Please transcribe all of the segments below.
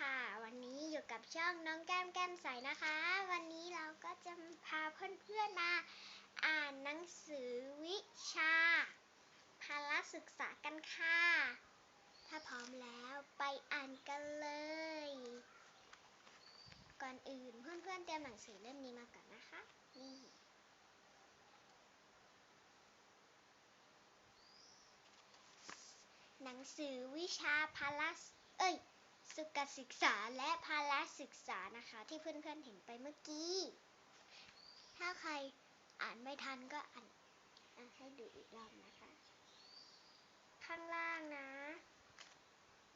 ค่ะ วันนี้อยู่กับช่องน้องแก้มแก้มใสนะคะ วันนี้เราก็จะพาเพื่อนๆมาอ่านหนังสือวิชาพละศึกษากันค่ะ ถ้าพร้อมแล้วไปอ่านกันเลย ก่อนอื่นเพื่อนๆเตรียมหนังสือเล่มนี้มาก่อนนะคะ นี่หนังสือวิชาพละสเอ้ย สุขศึกษาและพละศึกษานะคะ ที่เพื่อนๆเห็นไปเมื่อกี้ ถ้าใครอ่านไม่ทันก็อ่านอะให้ดูอีกรอบนะคะ ข้างล่างนะ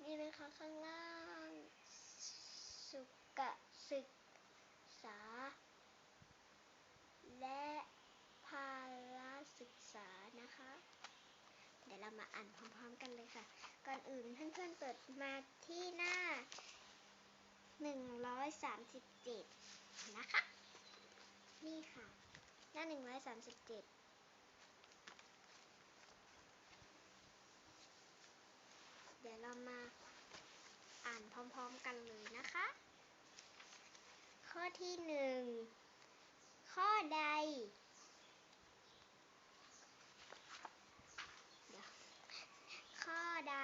นี่นะคะข้างล่าง สุขศึกษา และพละศึกษานะคะ มาอ่านพร้อมๆกันเลยค่ะ ก่อนอื่นเพื่อนๆเปิดมาที่หน้า 137 นะคะ นี่ค่ะ หน้า 137เดี๋ยวเรามาอ่านพร้อมๆกันเลยนะคะ ข้อที่หนึ่ง ข้อใด เดี๋ยว ข้อใด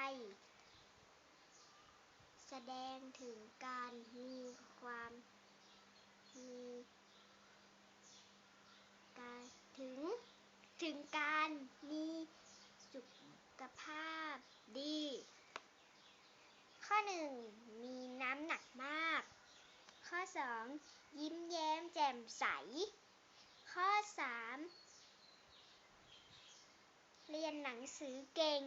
แส ดงถึงการมีความมีการถึงถึงการมีสุขภาพดี ข้อหนึ่งมีน้ำหนักมาก ข้อสองยิ้มแย้มแจ่มใส ข้อสามเรียนหนังสือเก่ง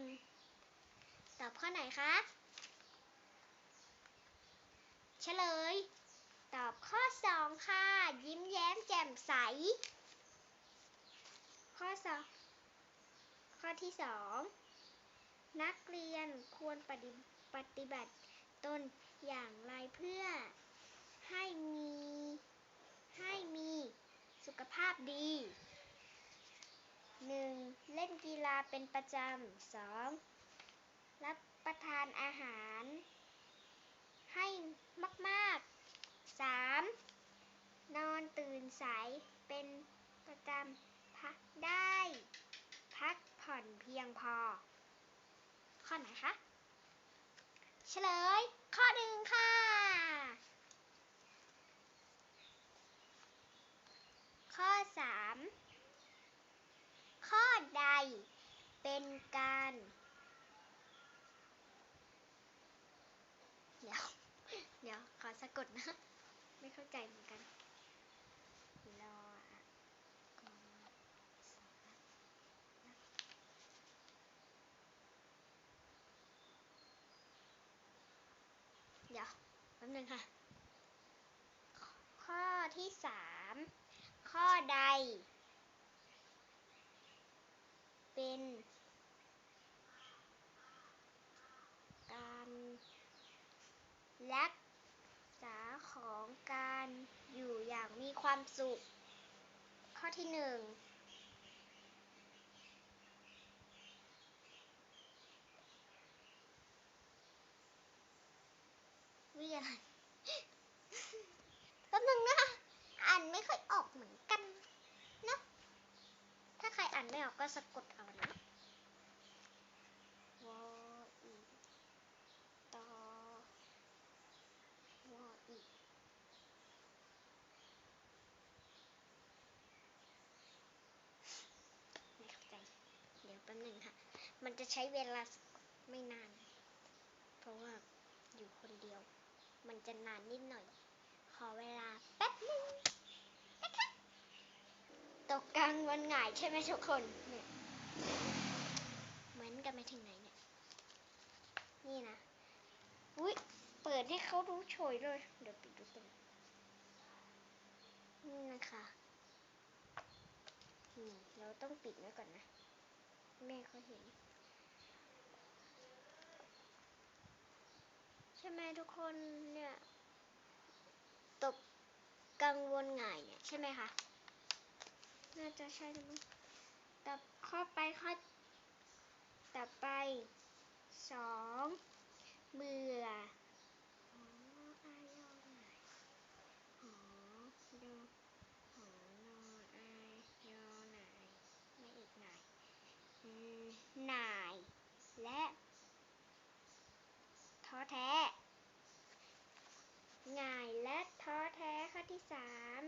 ตอบข้อไหนคะ เฉลย ตอบข้อสองค่ะ ยิ้มแย้มแจ่มใส ข้อสองข้อที่สองนักเรียนควรปฏิปฏิบัติตนอย่างไรเพื่อให้มีให้มีสุขภาพดีหนึ่งเล่นกีฬาเป็นประจำสองรับประทานอาหาร ให้มากๆสามนอนตื่นสายเป็นประจำพักได้ พักผ่อนเพียงพอ ข้อไหนคะ เฉลย ข้อหนึ่งค่ะ ข้อสามข้อใดเป็นการ เดี๋ยว เดี๋ยว ขอสะก ดนะ ไม่เข้าใจเหมือนกันรออะกอสานะเดี๋ยวแป๊บนึงค่ะ ข้อที่สามข้อใด เป็นการรัก ของการอยู่อย่างมีความสุข ข้อที่หนึ่งวิอะไรแป๊บนึงนะคะอ่านไม่ค่อยออกเหมือนกันนะถ้าใครอ่านไม่ออกก็สะกดเอานะวออีตอวออีไม่เข้าใจ เดี๋ยวแป๊บนึงค่ะ มันจะใช้เวลาไม่นาน เพราะว่าอยู่คนเดียว มันจะนานนิดหน่อย ขอเวลาแป๊บนึงนะคะตกกลางวันหงายใช่ไหมทุกคนเนี่ยเหมือนกันไปถึงไหนเนี่ย นี่นะ อุ้ยเปิดให้เขารู้โฉยเลย เดี๋ยวปิดดูตรงนี่นะคะนี่เราต้องปิดไว้ก่อนนะ แม่เขาเห็น ใช่ไหมทุกคนเนี่ยตกกังวลง่ายเนี่ยใช่ไหมคะ น่าจะใช่มั้ตับข้อไปข้อตัอไปสองเบื่อหน่าย และ ท้ ง่ายและท้อแท้ข้อที่สาม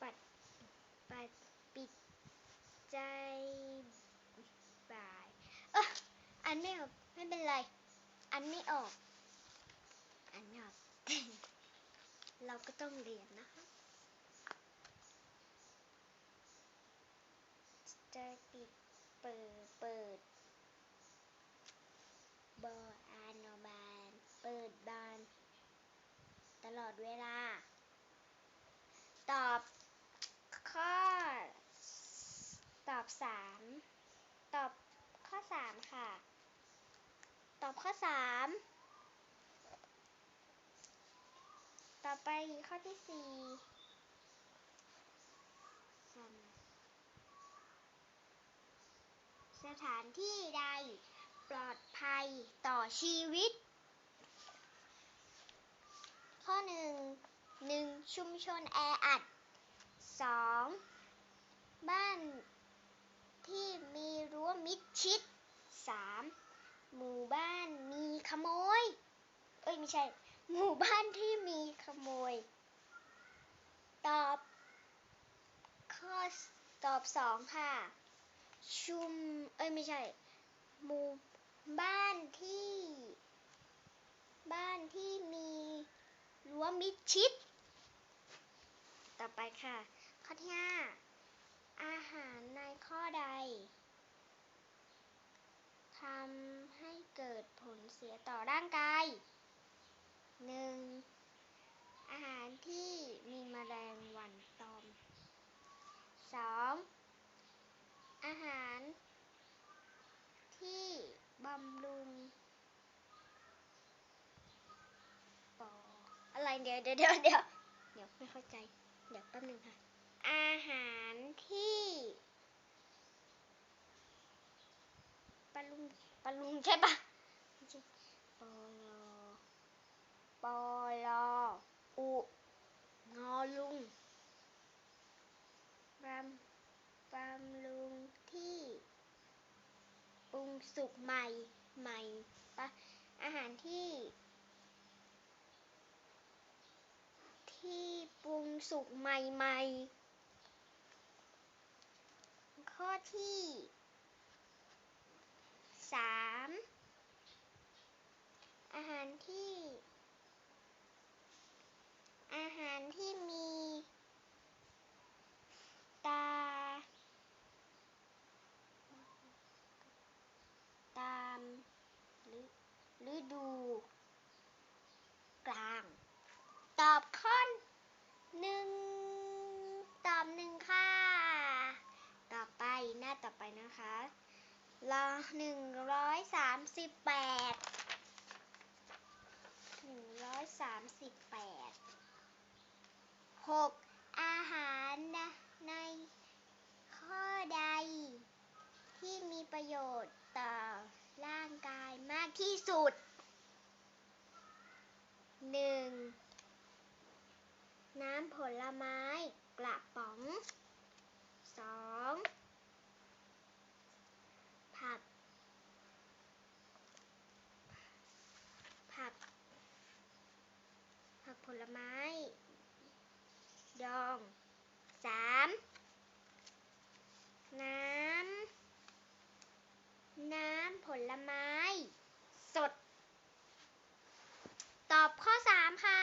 ปัดปัดปิดใจบ่ายเอออันไม่ออกไม่เป็นไร อันไม่ออก อันไม่ออก เราก็ต้องเรียนนะคะจปิดเปิดเปิดบออานอบาน เปิดบาน ตลอดเวลา ตอบข้อ ตอบสามตอบข้อสามค่ะ ตอบข้อสามต่อไปข้อที่สี่สามสถานที่ใดปลอดภัยต่อชีวิต ข้อหนึ่งหนึ่งชุมชนแออัดสองบ้านที่มีรั้วมิดชิดสามหมู่บ้านมีขโมย เอ้ยไม่ใช่ หมู่บ้านที่มีขโมย ตอบข้อตอบสองค่ะ ชุม เอ้ยไม่ใช่ หมู่บ้านที่ บ้านที่มี รั้วมิดชิด ต่อไปค่ะ ข้อที่ห้าอาหารในข้อใดทำให้เกิดผลเสียต่อร่างกายหนึ่งอาหารที่มีมแมลงวันตอมสองอาหารที่บำรุงปอ อะไรเดี๋ยวเดี๋ยวเดี๋ยวเดี๋ยวเดี๋ยวไม่เข้าใจ เดี๋ยวแป๊บนึงค่ะ อาหารที่ปรุงปรุงใช่ปะไม่ใช่ปอลอปอลออุงอลุงบำบำรุงที่ปรุงสุกใหม่ใหม่ปะอาหารที่ ที่ปรุงสุกใหม่ๆ ข้อที่สามอาหารที่ อาหารที่มี ตา ตามฤฤดูกลาง ตอบข้อหนึ่งตอบหนึ่งค่ะ ต่อไปห น้าต่อไปนะคะรอหนึ่งร้อยสามสิบแปดหนึ่งร้อยสามสิบแปดหกอาหารในข้อใด ที่มีประโยชน์ต่อร่างกายมากที่สุดหนึ่งน้ำผลไม้กระป๋องสองผัก ผัก ผักผลไม้ ดองสามน้ำ น้ำผลไม้ สด ตอบข้อสามค่ะ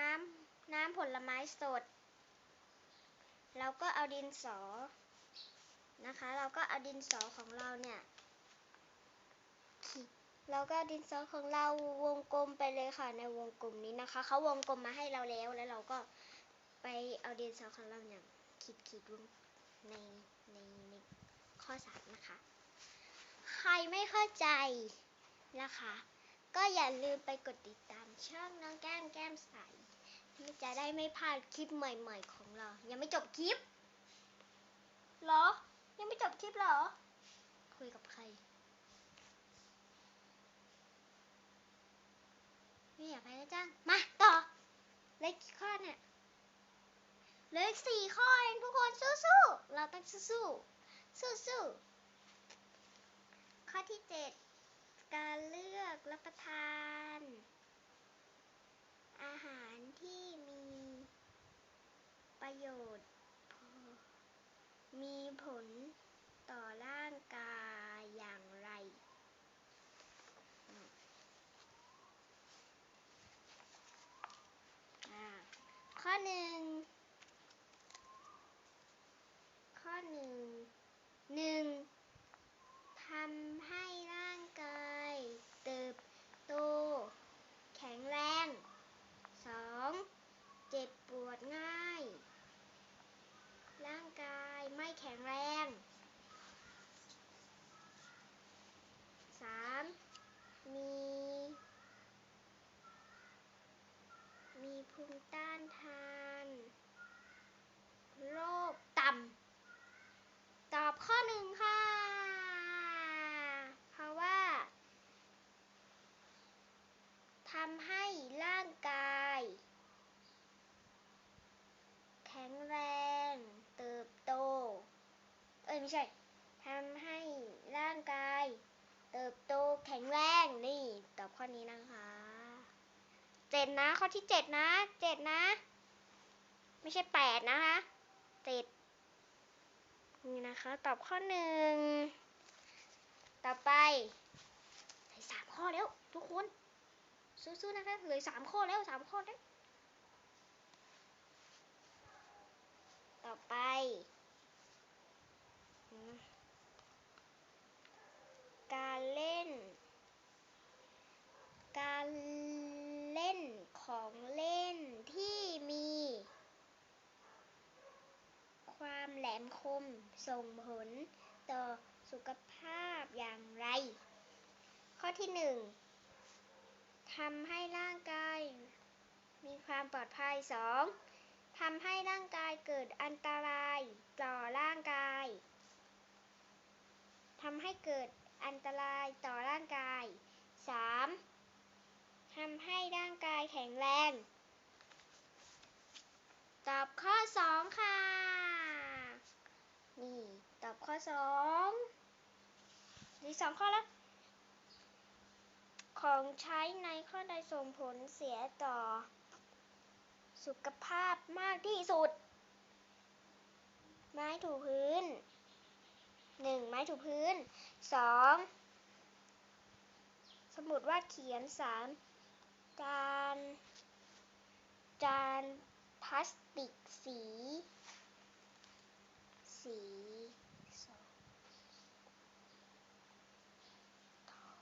น้ำ น้ำผ ลไม้สด เราก็เอาดินสอนะคะ เราก็เอาดินสอของเราเนี่ยขีดเราก็ดินสอของเราวงกลมไปเลยค่ะในวงกลมนี้นะคะเขาวงกลมมาให้เราแล้วแล้วเราก็ไปเอาดินสอของเราเนี่ยขีดขีดวงในในในข้อสามนะคะ ใครไม่เข้าใจนะคะ ก็อย่าลืมไปกดติดตามช่องน้องแก้มแก้มใส จะได้ไม่พลาดคลิปใหม่ ๆ ของเรา ยังไม่จบคลิปเหรอ ยังไม่จบคลิปเหรอ คุยกับใครไม่อยากไปแล้วจ้างมาต่อเหลขกี่ข้อเนี่ยเหลืออีกสี่ข้อเองทุกคนสู้ๆ เราต้องสู้ๆ สู้ๆ ข้อที่เจ็ดการเลือกรับประทาน อาหารที่มี ประโยชน์ มีผลต่อร่างกายอย่างไร ข้อหนึ่ง ข้อหนึ่ง หนึ่ง ทำให้ร่างกายเติบโต แข็งแรง สอง เจ็บปวดง่าย ร่างกายไม่แข็งแรง สาม มี มีภูมิต้านทาน โรคต่ำ ตอบข้อหนึ่งค่ะ เพราะว่าทำให้ร่างกาย แข็งแรง เติบโต เอ้ยไม่ใช่ทำให้ร่างกาย เติบโตแข็งแรงนี่ตอบข้อนี้นะคะเจ็ดนะข้อที่เจ็ดนะเจ็ดนะ ไม่ใช่แปดนะคะเจ็ดนี่นะคะ ตอบข้อหนึ่งต่อไปเหลือสามข้อแล้วทุกคน สู้ๆนะคะเหลือสามข้อแล้วสามข้อแล้วต่อไปอการเล่น การเล่นของเล่นที่มี ความแหลมคมส่งผลต่อสุขภาพอย่างไร ข้อที่หนึ่ง ทำให้ร่างกาย มีความปลอดภัยสองทำให้ร่างกายเกิดอันตรายต่อร่างกายทำให้เกิดอันตรายต่อร่างกายสามทำให้ร่างกายแข็งแรง ตอบข้อสองค่ะ นี่ ตอบข้อสองนี่สองข้อแล้ว ของใช้ในข้อใดส่งผลเสียต่อ สุขภาพมากที่สุด ไม้ถูพื้นหนึ่งไม้ถูพื้นสองสมุดวาดเขียนสามจานจานพลาสติกสี สีสองถอ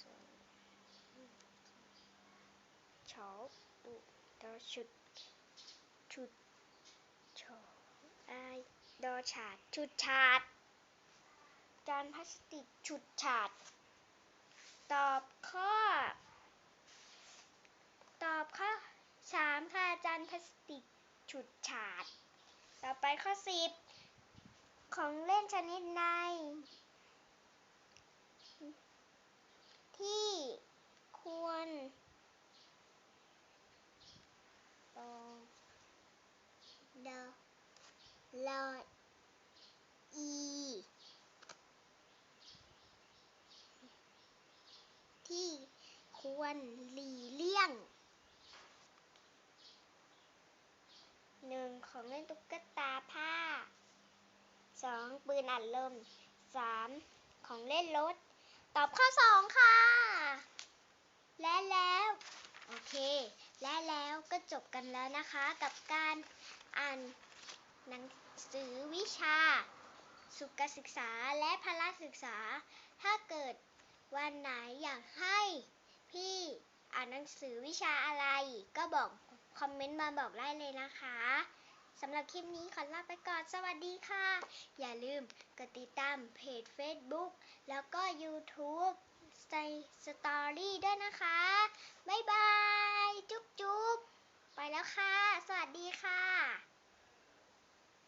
ส่วนชออุ ดอชุดชุดชอไอดอฉาดชุดฉาดจานพลาสติกฉุดฉาด ตอบข้อ ตอบข้อสามค่ะจานพลาสติกฉุดฉาด ต่อไปข้อสิบของเล่นชนิดใดที่ควรตอดอ ลออีที่ควรหลีเลี่ยงหนึ่งของเล่นตุ๊กตาผ้าสองปืนอัดลมสามของเล่นรถ ตอบข้อสองค่ะ และแล้ว โอเค และแล้วก็จบกันแล้วนะคะ กับการอ่านหนัง สือวิชา สุขศึกษาและพละศึกษา ถ้าเกิดวันไหนอยากให้พี่อ่านหนังสือวิชาอะไร ก็บอก คอมเมนต์มาบอกได้เลยนะคะสำหรับคลิปนี้ขอลาไปก่อน สวัสดีค่ะ อย่าลืมกดติดตามเพจ Facebook แล้วก็ YouTube ในสตอรี่ด้วยนะคะ บ๊ายบาย จุ๊บจุ๊บไปแล้วค่ะ สวัสดีค่ะ